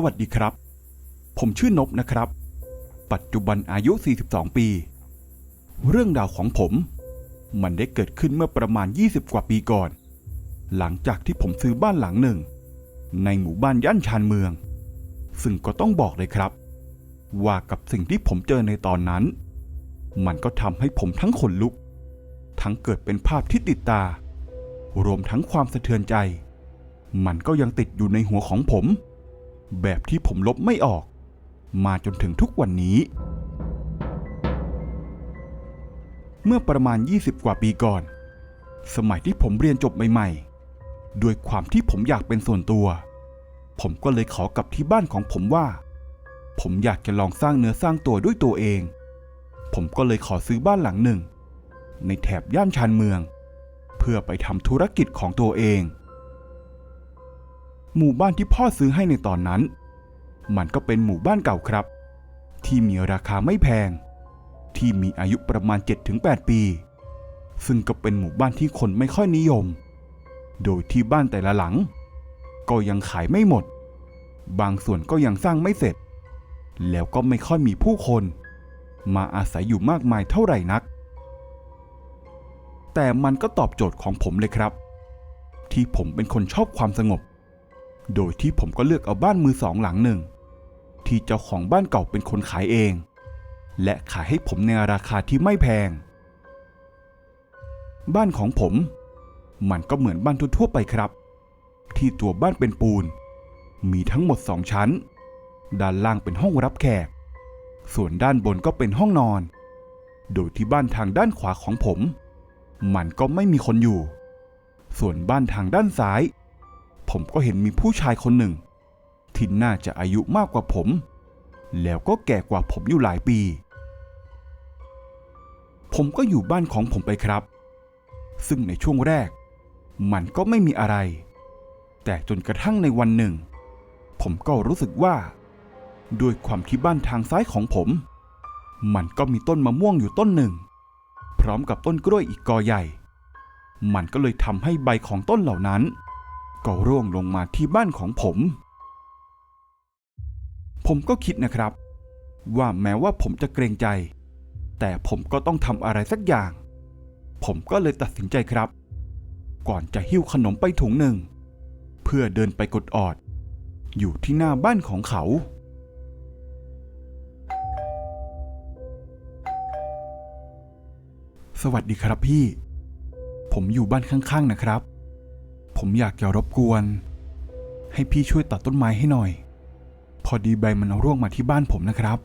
สวัสดีครับ ผมชื่อนบนะครับ ปัจจุบันอายุ 42 ปี เรื่องราวของผม มันได้เกิดขึ้นเมื่อประมาณ 20 กว่าปีก่อน หลังจากที่ผมซื้อบ้านหลังหนึ่ง ในหมู่บ้านย่านชานเมือง ซึ่งก็ต้องบอกเลยครับ ว่ากับสิ่งที่ผมเจอในตอนนั้น มันก็ทำให้ผมทั้งขนลุก ทั้งเกิดเป็นภาพที่ติดตา รวมทั้งความสะเทือนใจ มันก็ยังติดอยู่ในหัวของผม แบบที่ผมลบไม่ออก มาจนถึงทุกวันนี้ เมื่อประมาณ 20 กว่าปีก่อน สมัยที่ผมเรียนจบใหม่ๆ ด้วยความที่ผมอยากเป็นส่วนตัว ผมก็เลยขอกับที่บ้านของผมว่า ผมอยากจะลองสร้างเนื้อสร้างตัวด้วยตัวเอง ผมก็เลยขอซื้อบ้านหลังหนึ่ง ในแถบย่านชานเมือง เพื่อไปทำธุรกิจของตัวเอง หมู่บ้านที่พ่อซื้อให้ในตอนนั้น มันก็เป็นหมู่บ้านเก่าครับ ที่มีราคาไม่แพง ที่มีอายุประมาณ 7-8 ปี ซึ่งก็เป็นหมู่บ้านที่คนไม่ค่อยนิยม โดยที่บ้านแต่ละหลัง ก็ยังขายไม่หมด บางส่วนก็ยังสร้างไม่เสร็จ แล้วก็ไม่ค่อยมีผู้คน มาอาศัยอยู่มากมายเท่าไหร่นัก แต่มันก็ตอบโจทย์ของผมเลยครับ ที่ผมเป็นคนชอบความสงบ โดยที่ผมก็เลือกเอาบ้านมือสองหลังหนึ่ง ที่เจ้าของบ้านเก่าเป็นคนขายเอง และขายให้ผมในราคาที่ไม่แพง บ้านของผม มันก็เหมือนบ้านทั่วๆไปครับ ที่ตัวบ้านเป็นปูน มีทั้งหมดสองชั้น ด้านล่างเป็นห้องรับแขก ส่วนด้านบนก็เป็นห้องนอน โดยที่บ้านทางด้านขวาของผม มันก็ไม่มีคนอยู่ ส่วนบ้านทางด้านซ้าย ผมก็เห็นมีผู้ชายคนหนึ่ง ที่น่าจะอายุมากกว่าผม แล้วก็แก่กว่าผมอยู่หลายปี ผมก็อยู่บ้านของผมไปครับ ซึ่งในช่วงแรก มันก็ไม่มีอะไร แต่จนกระทั่งในวันหนึ่ง ผมก็รู้สึกว่า ด้วยความที่บ้านทางซ้ายของผม มันก็มีต้นมะม่วงอยู่ต้นหนึ่ง พร้อมกับต้นกล้วยอีกกอใหญ่ มันก็เลยทำให้ใบของต้นเหล่านั้น ก็ร่วงลงมาที่บ้านของผม ผมก็คิดนะครับ ว่าแม้ว่าผมจะเกรงใจ แต่ผมก็ต้องทำอะไรสักอย่าง ผมก็เลยตัดสินใจครับ ก่อนจะหิ้วขนมไปถุงหนึ่ง เพื่อเดินไปกดออด อยู่ที่หน้าบ้านของเขาสวัสดีครับพี่ ผมอยู่บ้านข้างๆนะครับ ผมอยากจะรบกวน ให้พี่ช่วยตัดต้นไม้ให้หน่อย พอดีใบมันร่วงมาที่บ้านผมนะครับ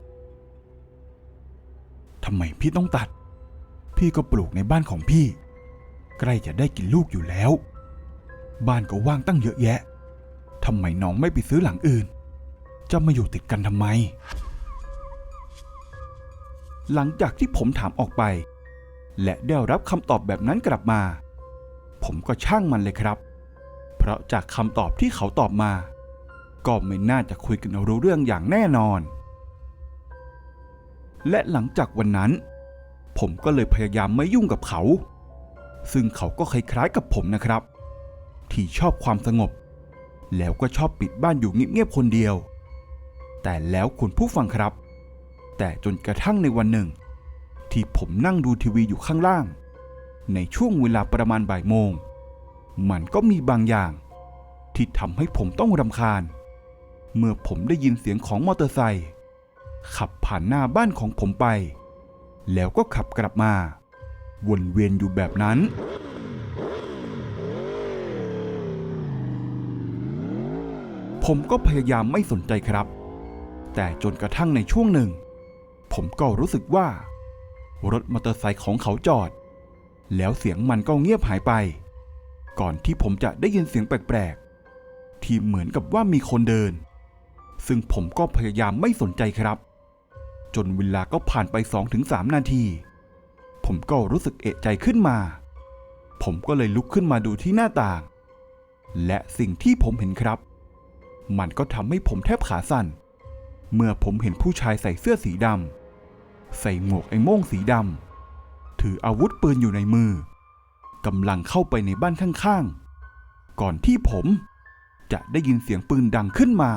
ทำไมพี่ต้องตัด พี่ก็ปลูกในบ้านของพี่ ใกล้จะได้กินลูกอยู่แล้ว บ้านก็ว่างตั้งเยอะแยะทำไมน้องไม่ไปซื้อหลังอื่น จะมาอยู่ติดกันทำไม หลังจากที่ผมถามออกไป และได้รับคำตอบแบบนั้นกลับมา ผมก็ช่างมันเลยครับ เพราะจากคำตอบที่เขาตอบมา ก็ไม่น่าจะคุยกันรู้เรื่องอย่างแน่นอน และหลังจากวันนั้น ผมก็เลยพยายามไม่ยุ่งกับเขา ซึ่งเขาก็คล้ายๆกับผมนะครับ ที่ชอบความสงบ แล้วก็ชอบปิดบ้านอยู่เงียบๆคนเดียว แต่แล้วคุณผู้ฟังครับ แต่จนกระทั่งในวันหนึ่ง ที่ผมนั่งดูทีวีอยู่ข้างล่าง ในช่วงเวลาประมาณบ่ายโมง มันก็มีบางอย่าง ที่ทำให้ผมต้องรำคาญ เมื่อผมได้ยินเสียงของมอเตอร์ไซค์ขับผ่านหน้าบ้านของผมไป แล้วก็ขับกลับมา วนเวียนอยู่แบบนั้น ผมก็พยายามไม่สนใจครับ แต่จนกระทั่งในช่วงหนึ่ง ผมก็รู้สึกว่า รถมอเตอร์ไซค์ของเขาจอด แล้วเสียงมันก็เงียบหายไป ก่อนที่ผมจะได้ยินเสียงแปลกๆ ที่เหมือนกับว่ามีคนเดิน ซึ่งผมก็พยายามไม่สนใจครับ จนเวลาก็ผ่านไป 2-3 นาที ผมก็รู้สึกเอะใจขึ้นมา ผมก็เลยลุกขึ้นมาดูที่หน้าต่าง และสิ่งที่ผมเห็นครับ มันก็ทำให้ผมแทบขาสั่น เมื่อผมเห็นผู้ชายใส่เสื้อสีดำใส่หมวกไอ้โม่งสีดำถืออาวุธปืนอยู่ในมือ กำลังเข้าไปในบ้านข้างๆ ก่อนที่ผมจะได้ยินเสียงปืนดังขึ้นมา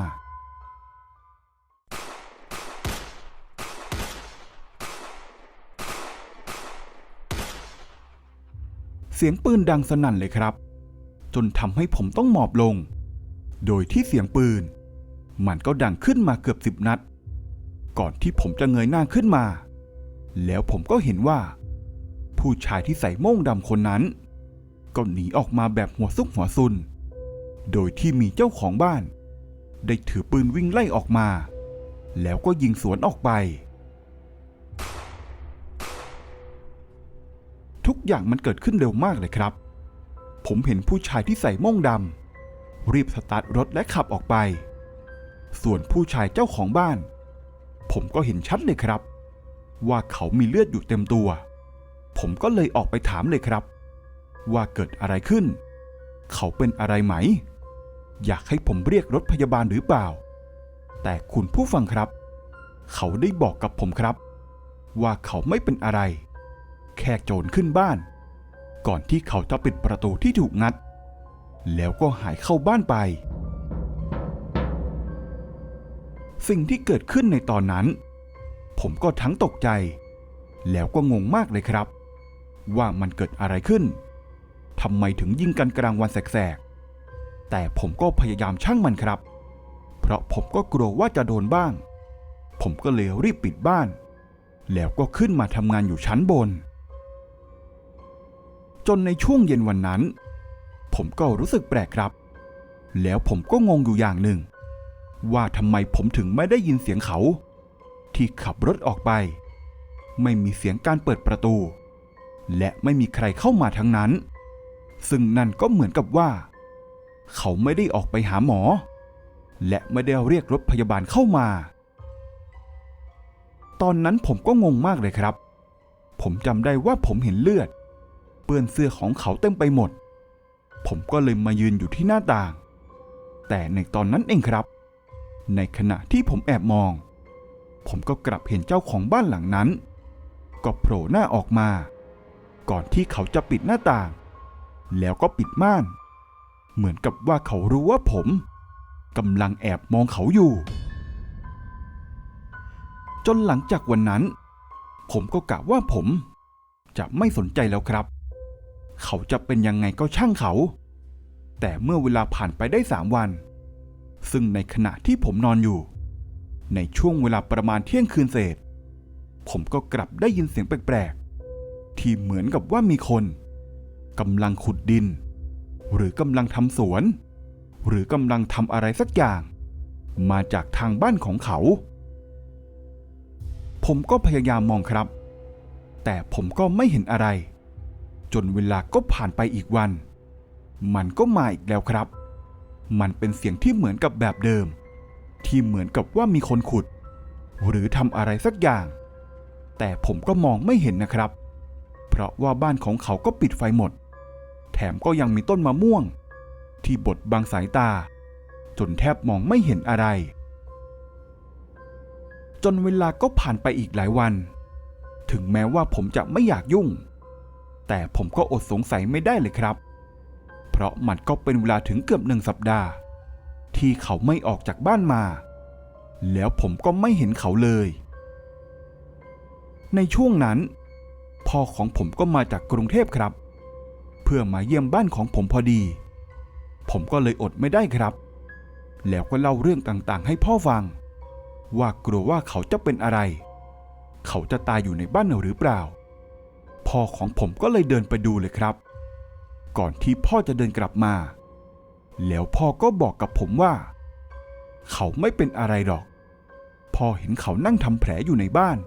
เสียงปืนดังสนั่นเลยครับ จนทำให้ผมต้องหมอบลง โดยที่เสียงปืน มันก็ดังขึ้นมาเกือบสิบนัด ก่อนที่ผมจะเงยหน้าขึ้นมา แล้วผมก็เห็นว่า ผู้ชายที่ใส่โม่งดำคนนั้น ก็หนีออกมาแบบหัวซุกหัวซุน โดยที่มีเจ้าของบ้าน ได้ถือปืนวิ่งไล่ออกมา แล้วก็ยิงสวนออกไป ทุกอย่างมันเกิดขึ้นเร็วมากเลยครับ ผมเห็นผู้ชายที่ใส่โม่งดำรีบสตาร์ทรถและขับออกไป ส่วนผู้ชายเจ้าของบ้าน ผมก็เห็นชัดเลยครับ ว่าเขามีเลือดอยู่เต็มตัว ผมก็เลยออกไปถามเลยครับ ว่าเกิดอะไรขึ้น เขาเป็นอะไรไหม อยากให้ผมเรียกรถพยาบาลหรือเปล่า แต่คุณผู้ฟังครับ เขาได้บอกกับผมครับ ว่าเขาไม่เป็นอะไร แค่โจรขึ้นบ้าน ก่อนที่เขาจะปิดประตูที่ถูกงัด แล้วก็หายเข้าบ้านไป สิ่งที่เกิดขึ้นในตอนนั้น ผมก็ทั้งตกใจแล้วก็งงมากเลยครับ ว่ามันเกิดอะไรขึ้นทำไมถึงยิงกันกลางวันแสกๆ แต่ผมก็พยายามช่างมันครับ เพราะผมก็กลัวว่าจะโดนบ้าง ผมก็เลยรีบปิดบ้าน แล้วก็ขึ้นมาทำงานอยู่ชั้นบน จนในช่วงเย็นวันนั้น ผมก็รู้สึกแปลกครับ แล้วผมก็งงอยู่อย่างหนึ่ง ว่าทำไมผมถึงไม่ได้ยินเสียงเขา ที่ขับรถออกไป ไม่มีเสียงการเปิดประตู และไม่มีใครเข้ามาทั้งนั้น ซึ่งนั่นก็เหมือนกับว่า เขาไม่ได้ออกไปหาหมอ และไม่ได้เรียกรถพยาบาลเข้ามา ตอนนั้นผมก็งงมากเลยครับ ผมจำได้ว่าผมเห็นเลือด เปื้อนเสื้อของเขาเต็มไปหมด ผมก็เลยมายืนอยู่ที่หน้าต่าง แต่ในตอนนั้นเองครับ ในขณะที่ผมแอบมอง ผมก็กลับเห็นเจ้าของบ้านหลังนั้น ก็โผล่หน้าออกมา ก่อนที่เขาจะปิดหน้าต่าง แล้วก็ปิดม่าน เหมือนกับว่าเขารู้ว่าผมกำลังแอบมองเขาอยู่ จนหลังจากวันนั้น ผมก็กะว่าผมจะไม่สนใจแล้วครับ เขาจะเป็นยังไงก็ช่างเขา แต่เมื่อเวลาผ่านไปได้สามวัน ซึ่งในขณะที่ผมนอนอยู่ ในช่วงเวลาประมาณเที่ยงคืนเศษ ผมก็กลับได้ยินเสียงแปลก ที่เหมือนกับว่ามีคนกำลังขุดดิน หรือกำลังทำสวน หรือกำลังทำอะไรสักอย่าง มาจากทางบ้านของเขา ผมก็พยายามมองครับ แต่ผมก็ไม่เห็นอะไร จนเวลาก็ผ่านไปอีกวัน มันก็มาอีกแล้วครับ มันเป็นเสียงที่เหมือนกับแบบเดิม ที่เหมือนกับว่ามีคนขุด หรือทำอะไรสักอย่าง แต่ผมก็มองไม่เห็นนะครับ เพราะว่าบ้านของเขาก็ปิดไฟหมด แถมก็ยังมีต้นมะม่วง ที่บดบังสายตา จนแทบมองไม่เห็นอะไร จนเวลาก็ผ่านไปอีกหลายวัน ถึงแม้ว่าผมจะไม่อยากยุ่ง แต่ผมก็อดสงสัยไม่ได้เลยครับ เพราะมันก็เป็นเวลาถึงเกือบหนึ่งสัปดาห์ ที่เขาไม่ออกจากบ้านมา แล้วผมก็ไม่เห็นเขาเลยในช่วงนั้น พ่อของผมก็มาจากกรุงเทพครับ เพื่อมาเยี่ยมบ้านของผมพอดี ผมก็เลยอดไม่ได้ครับ แล้วก็เล่าเรื่องต่างๆ ให้พ่อฟัง ว่ากลัวว่าเขาจะเป็นอะไร เขาจะตายอยู่ในบ้านหรือเปล่า พ่อของผมก็เลยเดินไปดูเลยครับ ก่อนที่พ่อจะเดินกลับมา แล้วพ่อก็บอกกับผมว่า เขาไม่เป็นอะไรหรอก พ่อเห็นเขานั่งทำแผลอยู่ในบ้าน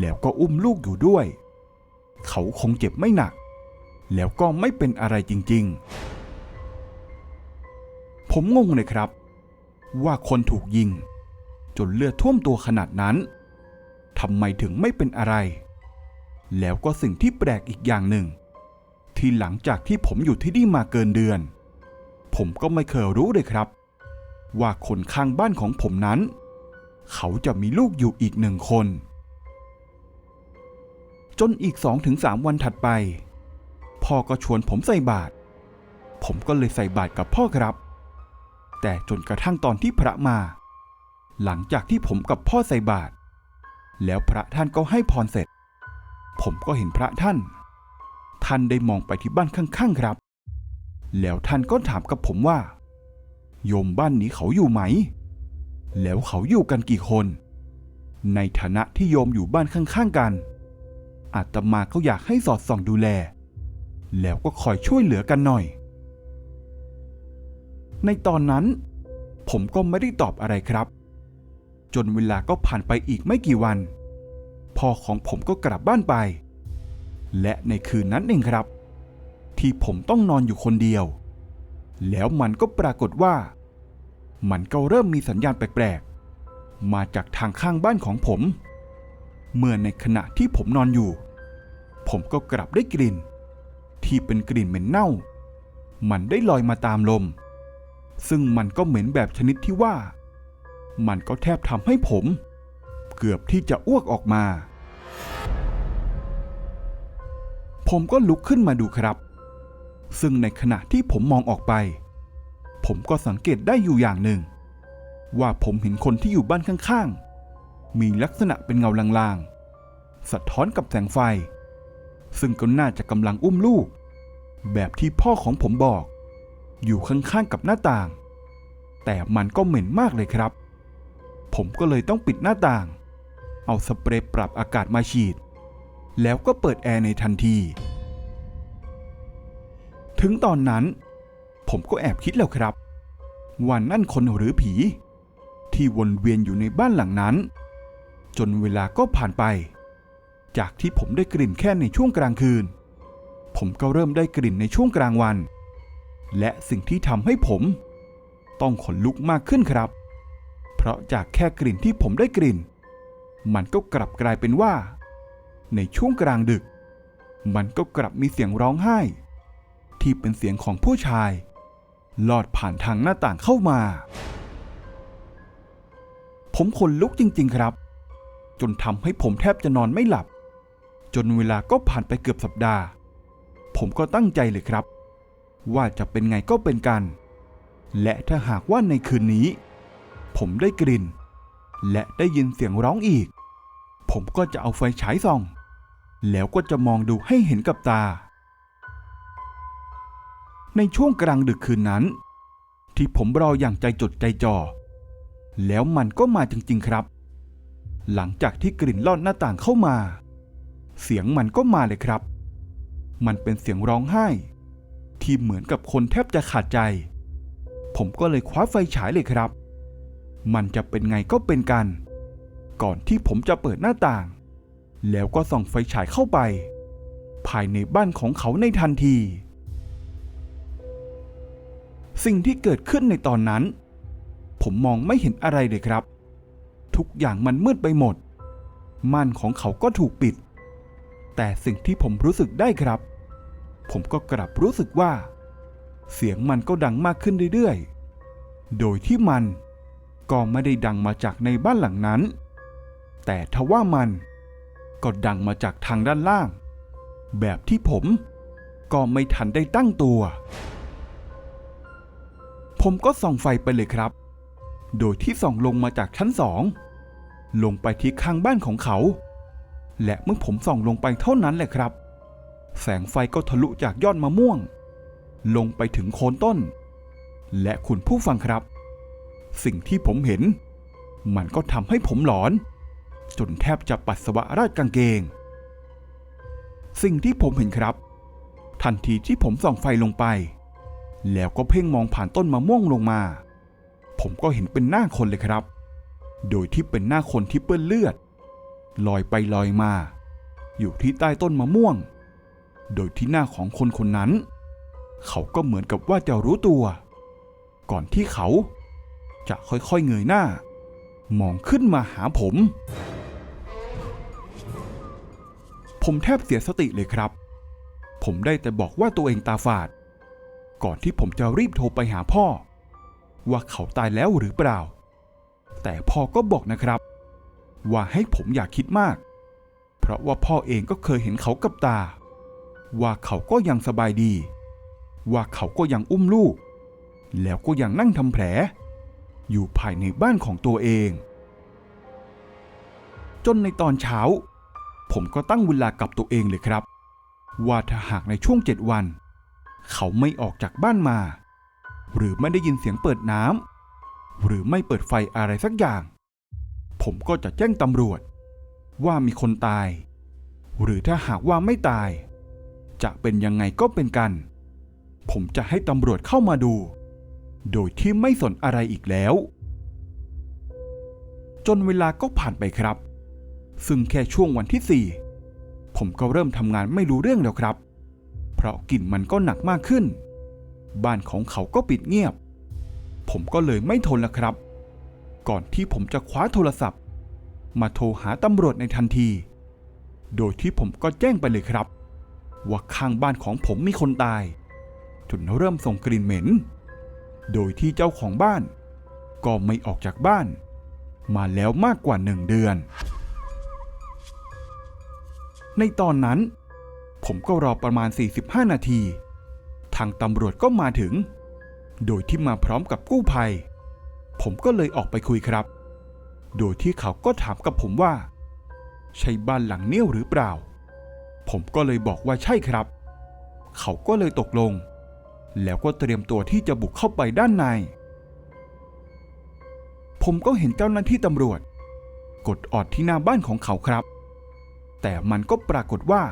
แล้วก็อุ้มลูกอยู่ด้วย เขาคงเจ็บไม่หนัก แล้วก็ไม่เป็นอะไรจริงๆ ผมงงเลยครับ ว่าคนถูกยิง จนเลือดท่วมตัวขนาดนั้นทำไมถึงไม่เป็นอะไร แล้วก็สิ่งที่แปลกอีกอย่างหนึ่ง ที่หลังจากที่ผมอยู่ที่นี่มาเกินเดือน ผมก็ไม่เคยรู้เลยครับ ว่าคนข้างบ้านของผมนั้น เขาจะมีลูกอยู่อีกหนึ่งคน จนอีกสองถึงสามวันถัดไป พ่อก็ชวนผมใส่บาตรผมก็เลยใส่บาตรกับพ่อครับ แต่จนกระทั่งตอนที่พระมา หลังจากที่ผมกับพ่อใส่บาตรแล้วพระท่านก็ให้พรเสร็จ ผมก็เห็นพระท่าน ท่านได้มองไปที่บ้านข้างๆครับ แล้วท่านก็ถามกับผมว่า โยมบ้านนี้เขาอยู่ไหม แล้วเขาอยู่กันกี่คน ในฐานะที่โยมอยู่บ้านข้างๆกัน อาตมาก็อยากให้สอดส่องดูแล แล้วก็คอยช่วยเหลือกันหน่อย ในตอนนั้น ผมก็ไม่ได้ตอบอะไรครับ จนเวลาก็ผ่านไปอีกไม่กี่วัน พ่อของผมก็กลับบ้านไป และในคืนนั้นเองครับ ที่ผมต้องนอนอยู่คนเดียว แล้วมันก็ปรากฏว่า มันก็เริ่มมีสัญญาณแปลกๆมาจากทางข้างบ้านของผม เมื่อในขณะที่ผมนอนอยู่ ผมก็กลับได้กลิ่น ที่เป็นกลิ่นเหม็นเน่า มันได้ลอยมาตามลม ซึ่งมันก็เหม็นแบบชนิดที่ว่า มันก็แทบทำให้ผม เกือบที่จะอ้วกออกมา ผมก็ลุกขึ้นมาดูครับ ซึ่งในขณะที่ผมมองออกไป ผมก็สังเกตได้อยู่อย่างหนึ่ง ว่าผมเห็นคนที่อยู่บ้านข้างๆ มีลักษณะเป็นเงาลางๆ สะท้อนกับแสงไฟ ซึ่งก็น่าจะกำลังอุ้มลูก แบบที่พ่อของผมบอก อยู่ข้างๆกับหน้าต่าง แต่มันก็เหม็นมากเลยครับ ผมก็เลยต้องปิดหน้าต่าง เอาสเปรย์ปรับอากาศมาฉีด แล้วก็เปิดแอร์ในทันที ถึงตอนนั้น ผมก็แอบคิดแล้วครับว่านั่นคนหรือผี ที่วนเวียนอยู่ในบ้านหลังนั้น จนเวลาก็ผ่านไป จากที่ผมได้กลิ่นแค่ในช่วงกลางคืน ผมก็เริ่มได้กลิ่นในช่วงกลางวัน และสิ่งที่ทำให้ผม ต้องขนลุกมากขึ้นครับ เพราะจากแค่กลิ่นที่ผมได้กลิ่น มันก็กลับกลายเป็นว่า ในช่วงกลางดึก มันก็กลับมีเสียงร้องไห้ ที่เป็นเสียงของผู้ชาย ลอดผ่านทางหน้าต่างเข้ามา ผมขนลุกจริง ๆ ครับ จนทำให้ผมแทบจะนอนไม่หลับ จนเวลาก็ผ่านไปเกือบสัปดาห์ ผมก็ตั้งใจเลยครับ ว่าจะเป็นไงก็เป็นกัน และถ้าหากว่าในคืนนี้ ผมได้กลิ่น และได้ยินเสียงร้องอีก ผมก็จะเอาไฟฉายส่อง แล้วก็จะมองดูให้เห็นกับตา ในช่วงกลางดึกคืนนั้น ที่ผมรออย่างใจจดใจจ่อแล้วมันก็มาจริงๆครับ หลังจากที่กลิ่นลอดหน้าต่างเข้ามา เสียงมันก็มาเลยครับ มันเป็นเสียงร้องไห้ ที่เหมือนกับคนแทบจะขาดใจ ผมก็เลยคว้าไฟฉายเลยครับ มันจะเป็นไงก็เป็นกัน ก่อนที่ผมจะเปิดหน้าต่าง แล้วก็ส่องไฟฉายเข้าไป ภายในบ้านของเขาในทันที สิ่งที่เกิดขึ้นในตอนนั้น ผมมองไม่เห็นอะไรเลยครับ ทุกอย่างมันมืดไปหมด ม่านของเขาก็ถูกปิด แต่สิ่งที่ผมรู้สึกได้ครับ ผมก็กลับรู้สึกว่า เสียงมันก็ดังมากขึ้นเรื่อยๆ โดยที่มันก็ไม่ได้ดังมาจากในบ้านหลังนั้น แต่ทว่ามันก็ดังมาจากทางด้านล่าง แบบที่ผมก็ไม่ทันได้ตั้งตัว ผมก็ส่องไฟไปเลยครับ โดยที่ส่องลงมาจากชั้นสอง ลงไปที่ข้างบ้านของเขา และเมื่อผมส่องลงไปเท่านั้นแหละครับ แสงไฟก็ทะลุจากยอดมะม่วง ลงไปถึงโคนต้น และคุณผู้ฟังครับ สิ่งที่ผมเห็น มันก็ทำให้ผมหลอน จนแทบจะปัสสาวะราดกางเกง สิ่งที่ผมเห็นครับ ทันทีที่ผมส่องไฟลงไป แล้วก็เพ่งมองผ่านต้นมะม่วงลงมา ผมก็เห็นเป็นหน้าคนเลยครับ โดยที่เป็นหน้าคนที่เปื้อนเลือด ลอยไปลอยมา อยู่ที่ใต้ต้นมะม่วง โดยที่หน้าของคนคนนั้น เขาก็เหมือนกับว่าจะรู้ตัว ก่อนที่เขาจะค่อยๆเงยหน้า มองขึ้นมาหาผม ผมแทบเสียสติเลยครับ ผมได้แต่บอกว่าตัวเองตาฝาด ก่อนที่ผมจะรีบโทรไปหาพ่อ ว่าเขาตายแล้วหรือเปล่า แต่พ่อก็บอกนะครับ ว่าให้ผมอย่าคิดมาก เพราะว่าพ่อเองก็เคยเห็นเขากับตา ว่าเขาก็ยังสบายดี ว่าเขาก็ยังอุ้มลูก แล้วก็ยังนั่งทำแผล อยู่ภายในบ้านของตัวเอง จนในตอนเช้า ผมก็ตั้งเวลากับตัวเองเลยครับ ว่าถ้าหากในช่วงเจ็ดวัน เขาไม่ออกจากบ้านมา หรือไม่ได้ยินเสียงเปิดน้ำ หรือไม่เปิดไฟอะไรสักอย่าง ผมก็จะแจ้งตำรวจ ว่ามีคนตาย หรือถ้าหากว่าไม่ตาย จะเป็นยังไงก็เป็นกัน ผมจะให้ตำรวจเข้ามาดู โดยที่ไม่สนอะไรอีกแล้ว จนเวลาก็ผ่านไปครับ ซึ่งแค่ช่วงวันที่สี่ผมก็เริ่มทำงานไม่รู้เรื่องแล้วครับ เพราะกลิ่นมันก็หนักมากขึ้น บ้านของเขาก็ปิดเงียบ ผมก็เลยไม่ทนแล้วครับ ก่อนที่ผมจะคว้าโทรศัพท์ มาโทรหาตำรวจในทันที โดยที่ผมก็แจ้งไปเลยครับ ว่าข้างบ้านของผมมีคนตาย จนเริ่มส่งกลิ่นเหม็น โดยที่เจ้าของบ้าน ก็ไม่ออกจากบ้าน มาแล้วมากกว่าหนึ่งเดือน ในตอนนั้น ผมก็รอประมาณ 45 นาที ทางตำรวจก็มาถึง โดยที่มาพร้อมกับกู้ภัย ผมก็เลยออกไปคุยครับ โดยที่เขาก็ถามกับผมว่า ใช่บ้านหลังเนี้ยหรือเปล่า ผมก็เลยบอกว่าใช่ครับ เขาก็เลยตกลง แล้วก็เตรียมตัวที่จะบุกเข้าไปด้านใน ผมก็เห็นเจ้าหน้าที่ตำรวจ กดออดที่หน้าบ้านของเขาครับ แต่มันก็ปรากฏว่า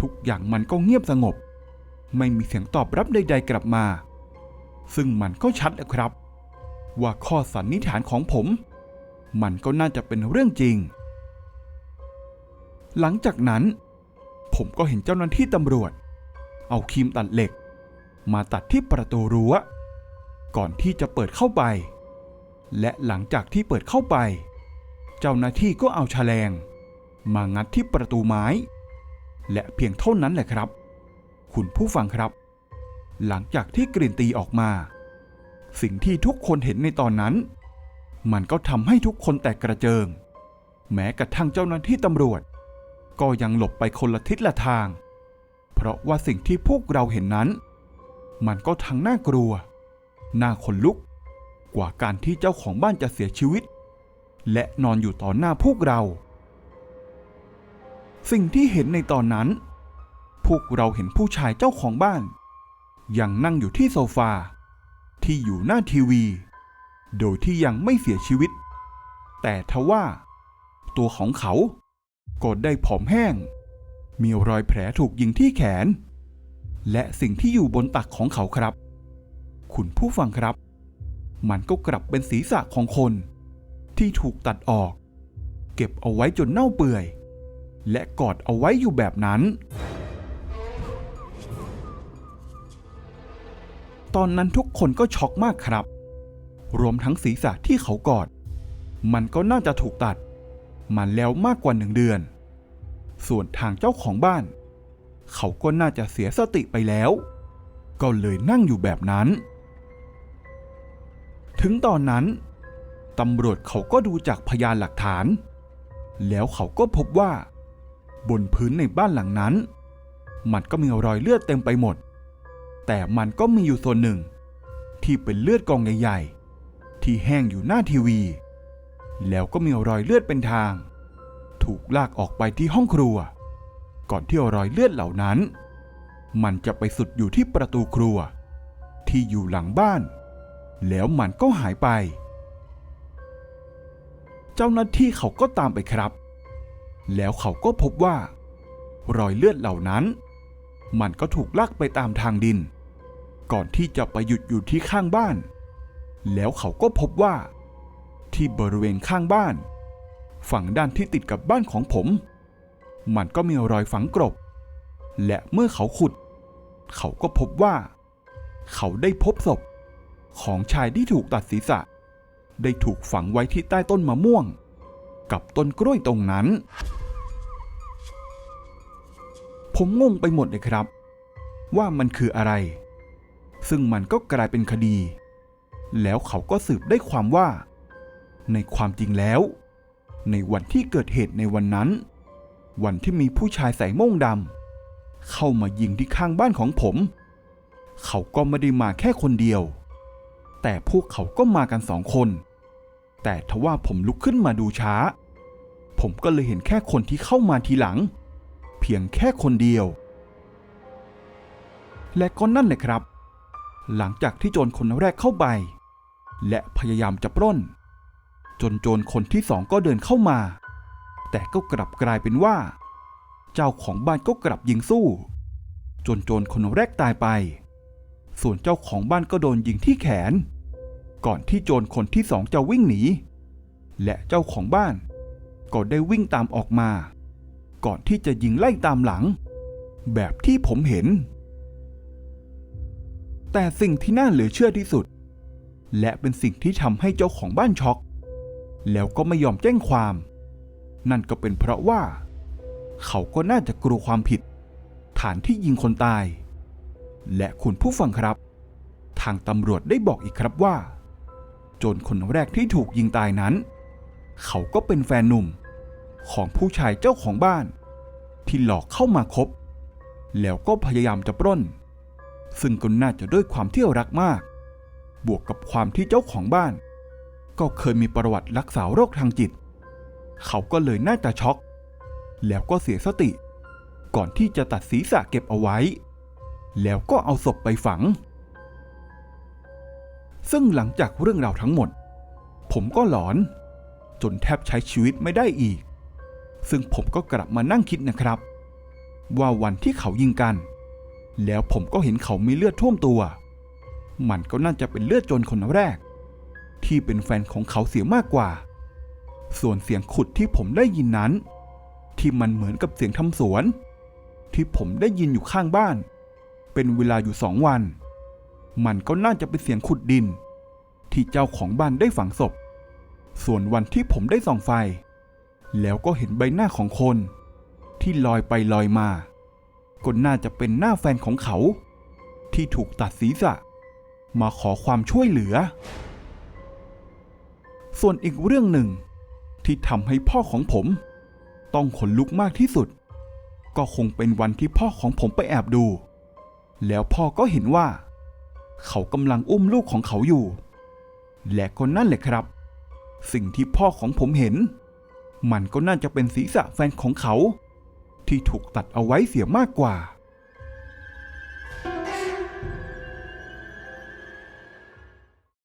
ทุกอย่างมันก็เงียบสงบ ไม่มีเสียงตอบรับใด ๆ กลับมา ซึ่งมันก็ชัดนะครับ ว่าข้อสันนิษฐานของผม มันก็น่าจะเป็นเรื่องจริง หลังจากนั้น ผมก็เห็นเจ้าหน้าที่ตำรวจ เอาครีมตัดเหล็ก มาตัดที่ประตูรั้ว ก่อนที่จะเปิดเข้าไป และหลังจากที่เปิดเข้าไป เจ้าหน้าที่ก็เอาแฉลง มางัดที่ประตูไม้ และเพียงเท่านั้นแหละครับ คุณผู้ฟังครับ หลังจากที่กลิ่นตีออกมา สิ่งที่ทุกคนเห็นในตอนนั้น มันก็ทำให้ทุกคนแตกกระเจิง แม้กระทั่งเจ้าหน้าที่ตำรวจ ก็ยังหลบไปคนละทิศละทาง เพราะว่าสิ่งที่พวกเราเห็นนั้น มันก็ทั้งน่ากลัว น่าขนลุก กว่าการที่เจ้าของบ้านจะเสียชีวิต และนอนอยู่ต่อหน้าพวกเรา สิ่งที่เห็นในตอนนั้น พวกเราเห็นผู้ชายเจ้าของบ้าน ยังนั่งอยู่ที่โซฟา ที่อยู่หน้าทีวี โดยที่ยังไม่เสียชีวิต แต่ทว่า ตัวของเขาก็ได้ผอมแห้ง มีรอยแผลถูกยิงที่แขน และสิ่งที่อยู่บนตักของเขาครับ คุณผู้ฟังครับ มันก็กลับเป็นศีรษะของคน ที่ถูกตัดออก เก็บเอาไว้จนเน่าเปื่อย และกอดเอาไว้อยู่แบบนั้น ตอนนั้นทุกคนก็ช็อกมากครับ รวมทั้งศีรษะที่เขากอด มันก็น่าจะถูกตัด มันแล้วมากกว่าหนึ่งเดือน ส่วนทางเจ้าของบ้าน เขาก็น่าจะเสียสติไปแล้ว ก็เลยนั่งอยู่แบบนั้น ถึงตอนนั้นตำรวจเขาก็ดูจากพยานหลักฐาน แล้วเขาก็พบว่า บนพื้นในบ้านหลังนั้น มันก็มีรอยเลือดเต็มไปหมด แต่มันก็มีอยู่ส่วนหนึ่ง ที่เป็นเลือดกองใหญ่ๆ ที่แห้งอยู่หน้าทีวี แล้วก็มีรอยเลือดเป็นทาง ถูกลากออกไปที่ห้องครัว ก่อนที่รอยเลือดเหล่านั้น มันจะไปสุดอยู่ที่ประตูครัว ที่อยู่หลังบ้าน แล้วมันก็หายไป เจ้าหน้าที่เขาก็ตามไปครับ แล้วเขาก็พบว่า รอยเลือดเหล่านั้น มันก็ถูกลากไปตามทางดิน ก่อนที่จะไปหยุดอยู่ที่ข้างบ้าน แล้วเขาก็พบว่า ที่บริเวณข้างบ้าน ฝั่งด้านที่ติดกับบ้านของผม มันก็มีรอยฝังกรบและเมื่อเขาขุด เขาก็พบว่า เขาได้พบศพ ของชายที่ถูกตัดศีรษะ ได้ถูกฝังไว้ที่ใต้ต้นมะม่วง กับต้นกล้วยตรงนั้น ผมงงไปหมดเลยครับ ว่ามันคืออะไร ซึ่งมันก็กลายเป็นคดี แล้วเขาก็สืบได้ความว่า ในความจริงแล้ว ในวันที่เกิดเหตุในวันนั้น วันที่มีผู้ชายใส่โม่งดำเข้ามายิงที่ข้างบ้านของผม เขาก็ไม่ได้มาแค่คนเดียว แต่พวกเขาก็มากันสองคน แต่ทว่าผมลุกขึ้นมาดูช้า ผมก็เลยเห็นแค่คนที่เข้ามาทีหลัง เพียงแค่คนเดียว และก็นั่นแหละครับ หลังจากที่โจรคนแรกเข้าไป และพยายามจะปล้น จนโจรคนที่สองก็เดินเข้ามา แต่ก็กลับกลายเป็นว่า เจ้าของบ้านก็กลับยิงสู้ จนโจรคนแรกตายไป ส่วนเจ้าของบ้านก็โดนยิงที่แขน ก่อนที่โจรคนที่สองจะวิ่งหนีและเจ้าของบ้านก็ได้วิ่งตามออกมา ก่อนที่จะยิงไล่ตามหลัง แบบที่ผมเห็น แต่สิ่งที่น่าเหลือเชื่อที่สุด และเป็นสิ่งที่ทำให้เจ้าของบ้านช็อก แล้วก็ไม่ยอมแจ้งความ นั่นก็เป็นเพราะว่า เขาก็น่าจะกลัวความผิด ฐานที่ยิงคนตาย และคุณผู้ฟังครับ ทางตำรวจได้บอกอีกครับว่า โจรคนแรกที่ถูกยิงตายนั้น เขาก็เป็นแฟนหนุ่ม ของผู้ชายเจ้าของบ้าน ที่หลอกเข้ามาคบ แล้วก็พยายามจะปล้น ซึ่งก็น่าจะด้วยความที่รักมาก บวกกับความที่เจ้าของบ้าน ก็เคยมีประวัติรักษาโรคทางจิต เขาก็เลยน่าจะช็อก แล้วก็เสียสติ ก่อนที่จะตัดศีรษะเก็บเอาไว้ แล้วก็เอาศพไปฝัง ซึ่งหลังจากเรื่องราวทั้งหมด ผมก็หลอนจนแทบใช้ชีวิตไม่ได้อีก ซึ่งผมก็กลับมานั่งคิดนะครับ ว่าวันที่เขายิงกัน แล้วผมก็เห็นเขามีเลือดท่วมตัว มันก็น่าจะเป็นเลือดโจรคนแรก ที่เป็นแฟนของเขาเสียมากกว่า ส่วนเสียงขุดที่ผมได้ยินนั้น ที่มันเหมือนกับเสียงทำสวน ที่ผมได้ยินอยู่ข้างบ้าน เป็นเวลาอยู่สองวัน มันก็น่าจะเป็นเสียงขุดดิน ที่เจ้าของบ้านได้ฝังศพ ส่วนวันที่ผมได้ส่องไฟ แล้วก็เห็นใบหน้าของคน ที่ลอยไปลอยมา ก็น่าจะเป็นหน้าแฟนของเขา ที่ถูกตัดศีรษะ มาขอความช่วยเหลือ ส่วนอีกเรื่องหนึ่งที่ทำให้พ่อของผม ต้องขนลุกมากที่สุด ก็คงเป็นวันที่พ่อของผมไปแอบดู แล้วพ่อก็เห็นว่า เขากำลังอุ้มลูกของเขาอยู่ และก็นั่นแหละครับ สิ่งที่พ่อของผมเห็น มันก็น่าจะเป็นศีรษะแฟนของเขา ที่ถูกตัดเอาไว้เสียมากกว่า